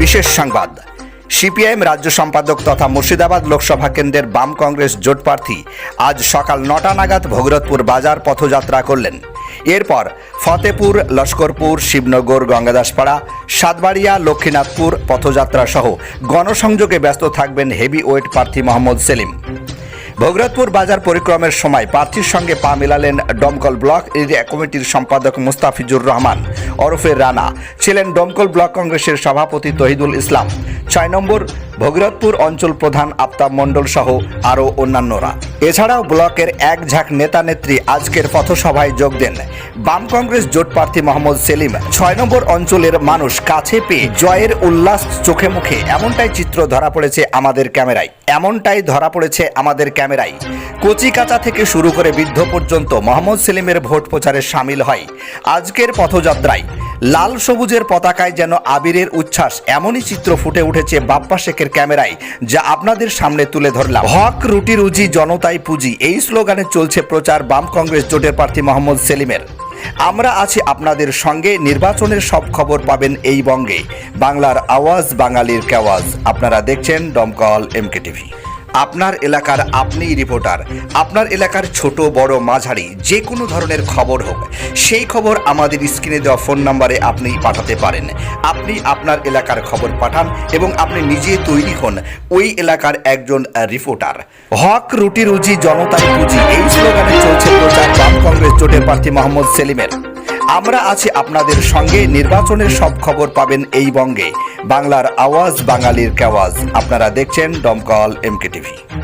বিশেষ সংবাদ। সিপিআইএম রাজ্য সম্পাদক তথা মুর্শিদাবাদ লোকসভা কেন্দ্রের বাম কংগ্রেস জোট প্রার্থী আজ সকাল নটা নাগাদ ভগীরথপুর বাজার পথযাত্রা করলেন। এরপর ফতেপুর, লস্করপুর, শিবনগর, গঙ্গাদাসপাড়া, সাতবাড়িয়া, লক্ষ্মীনাথপুর পথযাত্রা সহ গণসংযোগে ব্যস্ত থাকবেন হেভি ওয়েট প্রার্থী মোহাম্মদ সেলিম। ভগরতপুর বাজার পরিক্রমের সময় প্রার্থীর সঙ্গে পা মেলালেন ডমকল ব্লক এরিয়া কমিটির সম্পাদক মুস্তাফিজুর রহমান। ওরফে রানা। ছিলেন ডমকল ব্লক কংগ্রেসের সভাপতি তহিদুল ইসলাম। ছয় নম্বর ভগীরথপুর অঞ্চল প্রধান আফতাব মণ্ডল সহ আরও অন্যান্যরা। এছাড়াও ব্লকের এক ঝাঁক নেতা নেত্রী আজকের পথসভায় যোগ দেন। বাম কংগ্রেস জোট প্রার্থী মোহাম্মদ সেলিম ছয় নম্বর অঞ্চলের মানুষ কাছে পেয়ে জয়ের উল্লাস চোখে মুখে। এমনটাই চিত্র ধরা পড়েছে আমাদের ক্যামেরায়। এমনটাই ধরা পড়েছে আমাদের ক্যামেরায়। কচি কাঁচা থেকে শুরু করে বৃদ্ধ পর্যন্ত মোহাম্মদ সেলিমের ভোট প্রচারে সামিল হয়। আজকের পথযাত্রায় লাল সবুজের পতাকায় যেন আবিরের উচ্ছ্বাস, এমনই চিত্র ফুটে উঠেছে বাপ্পা শেখের ক্যামেরায়, যা আপনাদের সামনে তুলে ধরলাম। হক, রুটি, রুজি, জনতাই পুঁজি, এই স্লোগানে চলছে প্রচার বাম কংগ্রেস জোটের প্রার্থী মোহাম্মদ সেলিমের। আমরা আছি আপনাদের সঙ্গে, নির্বাচনের সব খবর পাবেন এই বঙ্গে। বাংলার আওয়াজ, বাঙালির কেওয়াজ আপনারা দেখছেন দমকল এমকে টিভি আপনার এলাকার আপনিই রিপোর্টার আপনার এলাকার ছোট, বড় মাঝারি, যে কোনো ধরনের খবর হোক, সেই খবর আমাদের স্ক্রিনে দেওয়া ফোন নম্বরে আপনি পাঠাতে পারেন। আপনি আপনার এলাকার খবর পাঠান এবং আপনি নিজে তৈরি হন ওই এলাকার একজন রিপোর্টার হক, রুটি, রুজি জনতাই পুঁজি, এই স্লোগানে চলছে প্রচার। বাম কংগ্রেস জোটের প্রার্থী মোহাম্মদ সেলিমের। আমরা আছি আপনাদের সঙ্গে। নির্বাচনের সব খবর পাবেন এই বঙ্গে। বাংলার আওয়াজ, বাঙালির কেওয়াজ। আপনারা দেখছেন দমকল এমকে টিভি